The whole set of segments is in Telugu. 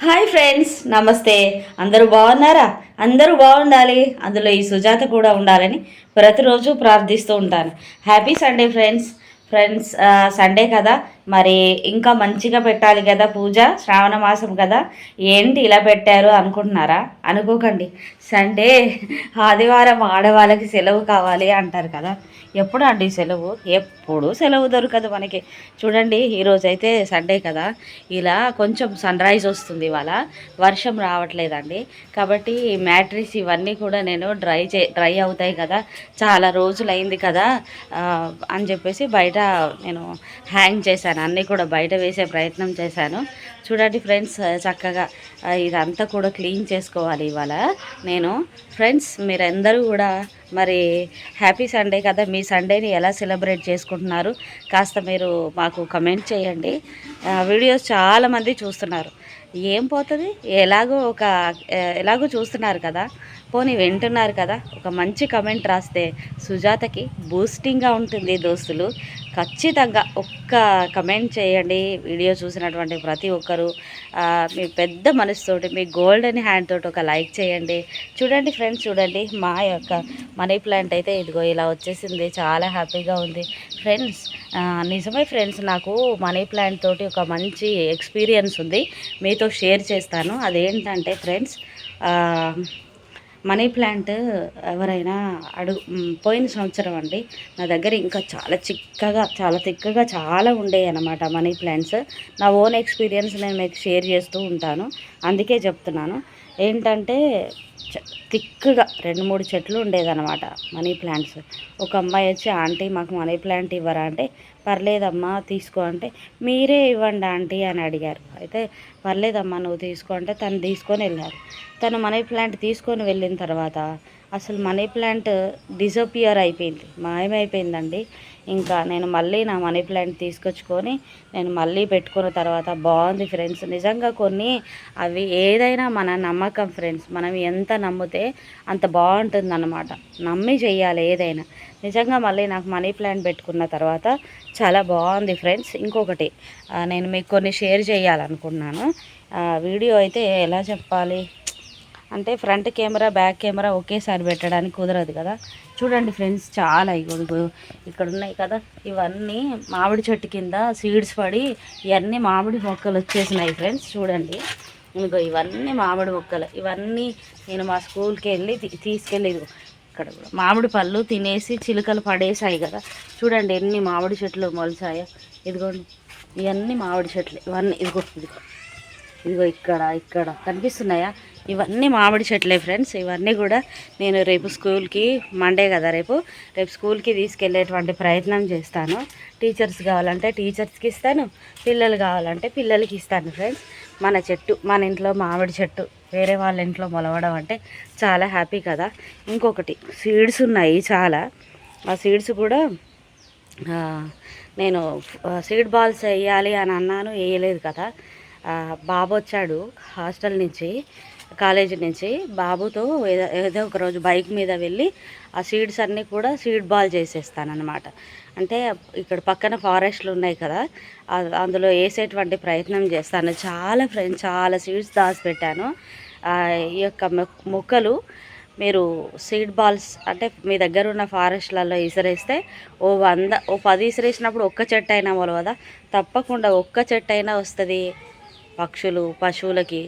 హాయ్ ఫ్రెండ్స్ నమస్తే. అందరూ బాగున్నారా? అందరూ బాగుండాలి. అందులో ఈ సుజాత కూడా ఉండాలని ప్రతిరోజు ప్రార్థిస్తూ ఉంటాను. Happy Sunday friends friends Sunday కదా. మరి ఇంకా మంచిగా పెట్టాలి కదా పూజ శ్రావణ మాసం కదా. ఏంటి ఇలా పెట్టారు అనుకుంటున్నారా? అనుకోకండి. సండే ఆదివారం ఆడవాళ్ళకి సెలవు కావాలి అంటారు కదా. ఎప్పుడు అండి సెలవు? ఎప్పుడు సెలవు దొరకదు మనకి. చూడండి ఈరోజు అయితే సండే కదా. ఇలా కొంచెం సన్ రైజ్ వస్తుంది ఇవాళ. వర్షం రావట్లేదండి. కాబట్టి మ్యాట్రిస్ ఇవన్నీ కూడా నేను డ్రై చే డ్రై అవుతాయి కదా. చాలా రోజులు అయింది కదా అని చెప్పేసి బయట నేను హ్యాంగ్ చేశాను. అన్నీ కూడా బయట వేసే ప్రయత్నం చేశాను. చూడండి ఫ్రెండ్స్ చక్కగా ఇదంతా కూడా క్లీన్ చేసుకోవాలి ఇవాళ. నేను ఫ్రెండ్స్ మీరందరూ కూడా మరి హ్యాపీ సండే కదా మీ సండేని ఎలా సెలబ్రేట్ చేసుకుంటున్నారు? కాస్త మీరు మాకు కమెంట్ చేయండి. వీడియోస్ చాలామంది చూస్తున్నారు. ఏం పోతుంది? ఎలాగో ఒక ఎలాగో చూస్తున్నారు కదా. పోనీ వింటున్నారు కదా. ఒక మంచి కమెంట్ రాస్తే సుజాతకి బూస్టింగ్గా ఉంటుంది దోస్తులు. ఖచ్చితంగా ఒక్క కమెంట్ చేయండి. వీడియో చూసినటువంటి ప్రతి ఒక్కరు మీ పెద్ద మనసుతోటి మీ గోల్డెన్ హ్యాండ్ తోటి ఒక లైక్ చేయండి. చూడండి ఫ్రెండ్స్ చూడండి మా యొక్క మనీ ప్లాంట్ అయితే ఇదిగో ఇలా వచ్చేసింది. చాలా హ్యాపీగా ఉంది. ఫ్రెండ్స్ నిజమే ఫ్రెండ్స్ నాకు మనీ ప్లాంట్ తోటి ఒక మంచి ఎక్స్పీరియన్స్ ఉంది. మీతో షేర్ చేస్తాను. అదేంటంటే ఫ్రెండ్స్ మనీ ప్లాంట్ ఎవరైనా అడుగు పోయిన సంవత్సరం అండి నా దగ్గర ఇంకా చాలా చిక్కగా చాలా తిక్కగా చాలా ఉండేవి అనమాట మనీ ప్లాంట్స్. నా ఓన్ ఎక్స్పీరియన్స్ నేను మీకు షేర్ చేస్తూ ఉంటాను. అందుకే చెప్తున్నాను. ఏంటంటే చ- రెండు మూడు చెట్లు ఉండేదన్నమాట మనీ ప్లాంట్స్. ఒక అమ్మాయి వచ్చి ఆంటీ మాకు మనీ ప్లాంట్ ఇవ్వరా? అంటే పర్లేదమ్మా తీసుకో. అంటే మీరే ఇవ్వండి ఆంటీ అని అడిగారు. అయితే పర్లేదమ్మా నువ్వు తీసుకో. అంటే తను తీసుకొని వెళ్ళారు. తను మనీ ప్లాంట్ తీసుకొని వెళ్ళిన తర్వాత అసలు మనీ ప్లాంట్ డిజపియర్ అయిపోయింది మాయమైపోయిందండి. ఇంకా నేను మళ్ళీ నా మనీ ప్లాంట్ తీసుకొచ్చుకొని నేను మళ్ళీ పెట్టుకున్న తర్వాత బాగుంది ఫ్రెండ్స్. నిజంగా కొన్ని అవి ఏదైనా మన నమ్మకం ఫ్రెండ్స్. మనం ఎంత నమ్మితే అంత బాగుంటుంది అన్నమాట నమ్మి చెయ్యాలి ఏదైనా. నిజంగా మళ్ళీ నాకు మనీ ప్లాంట్ పెట్టుకున్న తర్వాత చాలా బాగుంది ఫ్రెండ్స్. ఇంకొకటి నేను మీకు కొన్ని షేర్ చేయాలనుకున్నాను. వీడియో అయితే ఎలా చెప్పాలి? అంటే ఫ్రంట్ కెమెరా బ్యాక్ కెమెరా ఒకేసారి పెట్టడానికి కుదరదు కదా. చూడండి ఫ్రెండ్స్ చాలా ఇగో ఇక్కడ ఉన్నాయి కదా. ఇవన్నీ మామిడి చెట్టు కింద సీడ్స్ పడి ఇవన్నీ మామిడి మొక్కలు వచ్చేసినాయి ఫ్రెండ్స్ చూడండి. ఇదిగో ఇవన్నీ మామిడి మొక్కలు. ఇవన్నీ నేను మా స్కూల్కి వెళ్ళి తీ- తీసుకెళ్ళి ఇక్కడ కూడా మామిడి పళ్ళు తినేసి చిలుకలు పడేసాయి కదా. చూడండి ఎన్ని మామిడి చెట్లు మొలిచాయో. ఇదిగోండి ఇవన్నీ మామిడి చెట్లు. ఇవన్నీ ఇదిగో ఇదిగో. ఇదిగో ఇక్కడ ఇక్కడ. కనిపిస్తున్నాయా? ఇవన్నీ మామిడి చెట్లే ఫ్రెండ్స్. ఇవన్నీ కూడా నేను రేపు స్కూల్కి మండే కదా రేపు రేపు స్కూల్కి తీసుకెళ్ళేటువంటి ప్రయత్నం చేస్తాను. టీచర్స్ కావాలంటే టీచర్స్కి ఇస్తాను పిల్లలు కావాలంటే పిల్లలకి ఇస్తాను ఫ్రెండ్స్. మన చెట్టు మన ఇంట్లో మామిడి చెట్టు వేరే వాళ్ళ ఇంట్లో మొలవడం అంటే చాలా హ్యాపీ కదా. ఇంకొకటి సీడ్స్ ఉన్నాయి చాలా. ఆ సీడ్స్ కూడా నేను సీడ్ బాల్స్ వేయాలి అని అన్నాను వేయలేదు కదా. బాబు వచ్చాడు హాస్టల్ నుంచి కాలేజీ నుంచి. బాబుతో ఏదో ఏదో ఒక రోజు బైక్ మీద వెళ్ళి ఆ సీడ్స్ అన్నీ కూడా సీడ్ బాల్ చేసేస్తానన్నమాట. అంటే ఇక్కడ పక్కన ఫారెస్ట్లు ఉన్నాయి కదా అందులో వేసేటువంటి ప్రయత్నం చేస్తాను. చాలా ఫ్రెండ్స్ చాలా సీడ్స్ దాచిపెట్టాను. ఈ యొక్క మొక్కలు మీరు సీడ్ బాల్స్ అంటే మీ దగ్గర ఉన్న ఫారెస్ట్లలో ఇసరేస్తే ఓ వంద ఓ పది ఇసరేసినప్పుడు ఒక్క చెట్టు అయినా మొలవదా? తప్పకుండా ఒక్క చెట్టు అయినా వస్తుంది. పక్షులు పశువులకి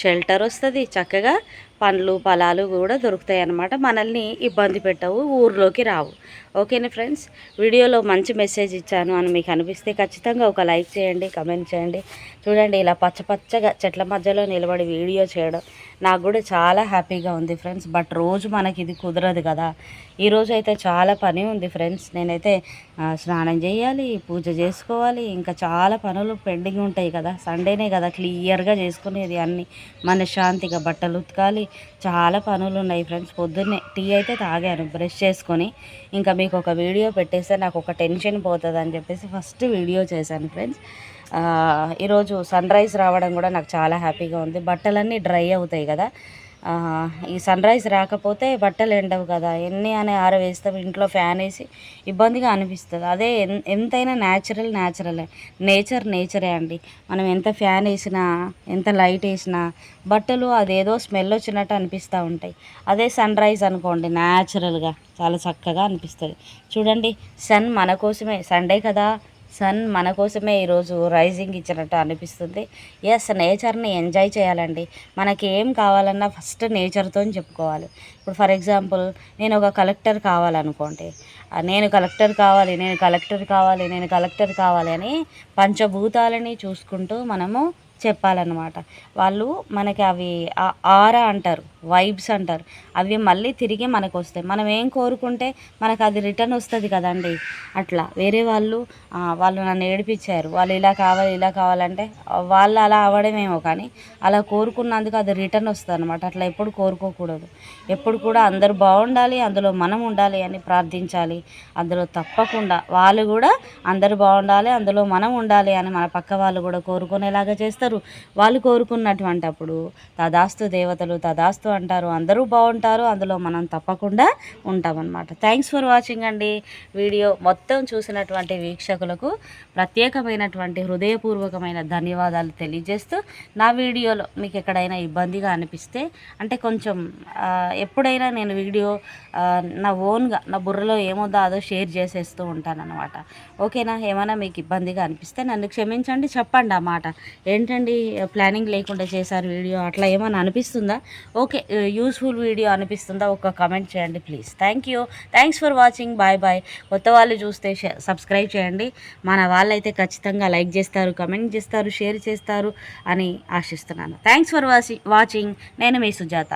షెల్టర్ వస్తుంది చక్కగా. పండ్లు ఫలాలు కూడా దొరుకుతాయి అన్నమాట మనల్ని ఇబ్బంది పెట్టవు ఊర్లోకి రావు. ఓకేనా ఫ్రెండ్స్? వీడియోలో మంచి మెసేజ్ ఇచ్చాను అని మీకు అనిపిస్తే ఖచ్చితంగా ఒక లైక్ చేయండి కమెంట్ చేయండి. చూడండి ఇలా పచ్చ పచ్చగా చెట్ల మధ్యలో నిలబడి వీడియో చేయడం నాకు కూడా చాలా హ్యాపీగా ఉంది ఫ్రెండ్స్. బట్ రోజు మనకి ఇది కుదరదు కదా. ఈరోజు అయితే చాలా పని ఉంది ఫ్రెండ్స్. నేనైతే స్నానం చేయాలి పూజ చేసుకోవాలి. ఇంకా చాలా పనులు పెండింగ్ ఉంటాయి కదా. సండేనే కదా క్లియర్గా చేసుకునేది అన్నీ. మనశ్శాంతిగా బట్టలు ఉతకాలి చాలా పనులు ఉన్నాయి ఫ్రెండ్స్. పొద్దున్నే టీ అయితే తాగాను బ్రష్ చేసుకొని. ఇంకా మీకు ఒక వీడియో పెట్టేస్తే నాకు ఒక టెన్షన్ పోతుంది అని చెప్పేసి ఫస్ట్ వీడియో చేశాను ఫ్రెండ్స్. ఈరోజు సన్ రైజ్ రావడం కూడా నాకు చాలా హ్యాపీగా ఉంది. బట్టలన్నీ డ్రై అవుతాయి కదా. ఈ సన్ రైజ్ రాకపోతే బట్టలు ఎండవు కదా. ఎన్ని అని ఆరవేస్తాం. ఇంట్లో ఫ్యాన్ వేసి ఇబ్బందిగా అనిపిస్తుంది. అదే ఎంతైనా న్యాచురల్ న్యాచురలే నేచర్ నేచరే అండి. మనం ఎంత ఫ్యాన్ వేసినా ఎంత లైట్ వేసినా బట్టలు అదేదో స్మెల్ వచ్చినట్టు అనిపిస్తూ ఉంటాయి. అదే సన్ రైజ్ అనుకోండి న్యాచురల్గా చాలా చక్కగా అనిపిస్తుంది. చూడండి సన్ మన కోసమే. సండే కదా సన్ మన కోసమే ఈరోజు రైజింగ్ ఇచ్చినట్టు అనిపిస్తుంది. ఎస్ నేచర్ని ఎంజాయ్ చేయాలండి. మనకి ఏం కావాలన్నా ఫస్ట్ నేచర్తో చెప్పుకోవాలి. ఇప్పుడు ఫర్ ఎగ్జాంపుల్ నేను ఒక కలెక్టర్ కావాలనుకోండి. నేను కలెక్టర్ కావాలి నేను కలెక్టర్ కావాలి నేను కలెక్టర్ కావాలి అని పంచభూతాలని చూసుకుంటూ మనము చెప్పాలన్నమాట. వాళ్ళు మనకి అవి ఆ- ఆరా అంటారు. వైబ్స్ అంటారు. అవి మళ్ళీ తిరిగి మనకు వస్తాయి మనం ఏం కోరుకుంటే మనకు అది రిటర్న్ వస్తుంది కదండి. అట్లా వేరే వాళ్ళు వాళ్ళు నన్ను ఏడిపించారు. వాళ్ళు ఇలా కావాలి ఇలా కావాలంటే వాళ్ళు అలా అవ్వడమేమో కానీ అలా కోరుకున్నందుకు అది రిటర్న్ వస్తుంది అనమాట అట్లా ఎప్పుడు కోరుకోకూడదు. ఎప్పుడు కూడా అందరూ బాగుండాలి అందులో మనం ఉండాలి అని ప్రార్థించాలి. అందులో తప్పకుండా వాళ్ళు కూడా అందరూ బాగుండాలి అందులో మనం ఉండాలి అని మన పక్క వాళ్ళు కూడా కోరుకునేలాగా చేస్తారు. వాళ్ళు కోరుకున్నటువంటి అప్పుడు తదాస్తు దేవతలు తదాస్తు అంటారు అందరూ బాగుంటారు అందులో మనం తప్పకుండా ఉంటామన్నమాట. థ్యాంక్స్ ఫర్ వాచింగ్ అండి. వీడియో మొత్తం చూసినటువంటి వీక్షకులకు ప్రత్యేకమైనటువంటి హృదయపూర్వకమైన ధన్యవాదాలు తెలియజేస్తూ నా వీడియోలో మీకు ఎక్కడైనా ఇబ్బందిగా అనిపిస్తే అంటే కొంచెం ఎప్పుడైనా నేను వీడియో నా ఓన్గా నా బుర్రలో ఏముందో అదో షేర్ చేసేస్తూ ఉంటానన్నమాట. ఓకేనా? ఏమైనా మీకు ఇబ్బందిగా అనిపిస్తే నన్ను క్షమించండి చెప్పండి ఆ మాట. ఏంటండి ప్లానింగ్ లేకుండా చేశారు వీడియో అట్లా ఏమైనా అనిపిస్తుందా? ఓకే యూస్ఫుల్ వీడియో అనిపిస్తుందా ఒక కమెంట్ చేయండి please thank you thanks for watching bye bye కొత్త వాళ్ళు చూస్తే సబ్స్క్రైబ్ చేయండి. మన వాళ్ళైతే ఖచ్చితంగా లైక్ చేస్తారు కమెంట్ చేస్తారు షేర్ చేస్తారు అని ఆశిస్తున్నాను. థ్యాంక్స్ ఫర్ వాచింగ్ నేను మీ సుజాత.